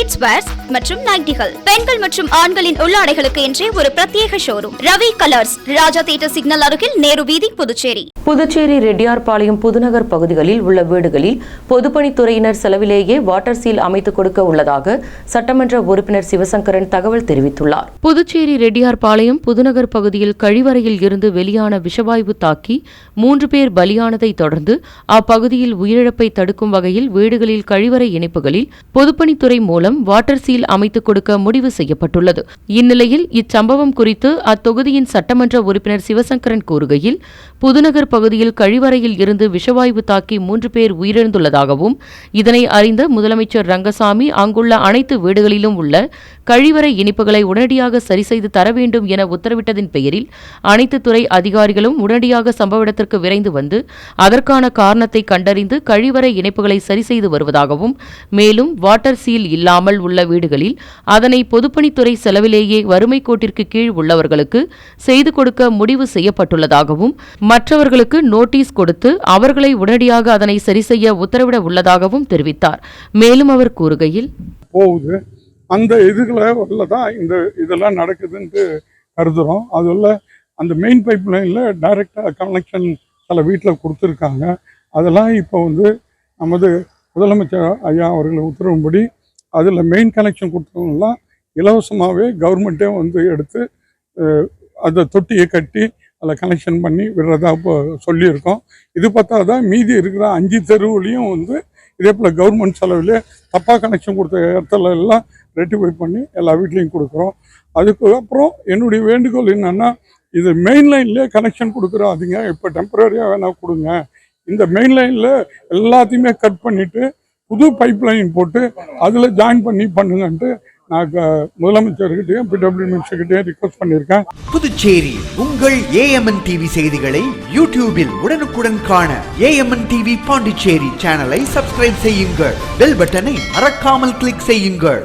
kids wears மற்றும் நைட்டிகள் பெண்கள் மற்றும் ஆண்களின் உள்ளாடைகளுக்கு என்றே ஒரு பிரத்யேக showroom Ravi colours Raja theatre signal அருகில் நேரு வீதி புதுச்சேரி. புதுச்சேரி ரெட்டியார்பாளையம் புதுநகர் பகுதிகளில் உள்ள வீடுகளில் பொதுப்பணித்துறையினர் செலவிலேயே வாட்டர் சீல் அமைத்துக் கொடுக்க உள்ளதாக சட்டமன்ற உறுப்பினர் சிவசங்கரன் தகவல் தெரிவித்துள்ளார். புதுச்சேரி ரெட்டியார்பாளையம் புதுநகர் பகுதியில் கழிவறையில் இருந்து வெளியான விஷவாயு தாக்கி மூன்று பேர் பலியானதை தொடர்ந்து அப்பகுதியில் உயிரிழப்பை தடுக்கும் வகையில் வீடுகளில் கழிவறை இணைப்புகளில் பொதுப்பணித்துறை மூலம் வாட்டர் சீல் அமைத்துக் கொடுக்க முடிவு செய்யப்பட்டுள்ளது. இந்நிலையில் இச்சம்பவம் குறித்து அத்தொகுதியின் சட்டமன்ற உறுப்பினர் சிவசங்கரன் கூறுகையில் புதுநகர் பகுதியில் கழிவறையில் இருந்து விஷவாயு தாக்கி மூன்று பேர் உயிரிழந்துள்ளதாகவும் இதனை அறிந்த முதலமைச்சர் ரங்கசாமி அங்குள்ள அனைத்து வீடுகளிலும் உள்ள கழிவறை இனிப்புகளை உடனடியாக சரி செய்து தர வேண்டும் என உத்தரவிட்டதின் பெயரில் அனைத்து துறை அதிகாரிகளும் உடனடியாக சம்பவ இடத்திற்கு விரைந்து வந்து அதற்கான காரணத்தை கண்டறிந்து கழிவறை இணைப்புகளை சரி செய்து வருவதாகவும் மேலும் வாட்டர் சீல் இல்லாமல் உள்ள வீடுகளில் அதனை பொதுப்பணித்துறை செலவிலேயே வறுமை கோட்டிற்கு கீழ் உள்ளவர்களுக்கு செய்து கொடுக்க முடிவு செய்யப்பட்டுள்ளதாகவும் மற்றவர்களுக்கு நோட்டீஸ் கொடுத்து அவர்களை உடனடியாக அதனை சரி செய்ய உத்தரவிட உள்ளதாகவும் தெரிவித்தார். மேலும் அவர் கூறுகையில் போகுது. அந்த இதுகளை தான் இந்த இதெல்லாம் நடக்குதுன்ட்டு கருதுகிறோம் அதில் அந்த மெயின் பைப் லைனில் டைரெக்டாக கனெக்ஷன் சில வீட்டில் கொடுத்துருக்காங்க. அதெல்லாம் இப்போ வந்து நமது முதலமைச்சர் ஐயா அவர்கள் உத்தரவுப்படி அதில் மெயின் கனெக்ஷன் கொடுத்தவங்கலாம் இலவசமாகவே கவர்மெண்ட்டே வந்து எடுத்து அந்த தொட்டியை கட்டி அதில் கனெக்ஷன் பண்ணி விடுறதா இப்போ சொல்லியிருக்கோம். இது பார்த்தா தான் மீதி இருக்கிற அஞ்சு தெருவுலையும் வந்து இதே போல் கவர்மெண்ட் செலவுலேயே தப்பாக கனெக்ஷன் கொடுத்த இடத்துல எல்லாம் ரெட்டிஃபை பண்ணி எல்லா வீட்லேயும் கொடுக்குறோம். அதுக்கு அப்புறம் என்னுடைய வேண்டுகோள் என்னென்னா இது மெயின் லைன்லேயே கனெக்ஷன் கொடுக்குறாதீங்க. இப்போ டெம்பரரியாக வேணால் கொடுங்க. இந்த மெயின் லைனில் எல்லாத்தையுமே கட் பண்ணிவிட்டு புது பைப்லைன் போட்டு அதில் ஜாயின் பண்ணி பண்ணுங்கன்ட்டு நான் முதலமைச்சர்கிட்டையும் பிடபிள்யூ மினிஸ்டர்கிட்டையும் ரிக்வஸ்ட் பண்ணியிருக்கேன். புதுச்சேரி உங்கள் ஏஎம்என் டிவி செய்திகளை யூடியூபில் உடனுக்குடன் காண ஏஎம்என் டிவி பாண்டிச்சேரி சேனலை சப்ஸ்கிரைப் செய்யுங்கள். பெல் பட்டனை மறக்காமல் கிளிக் செய்யுங்கள்.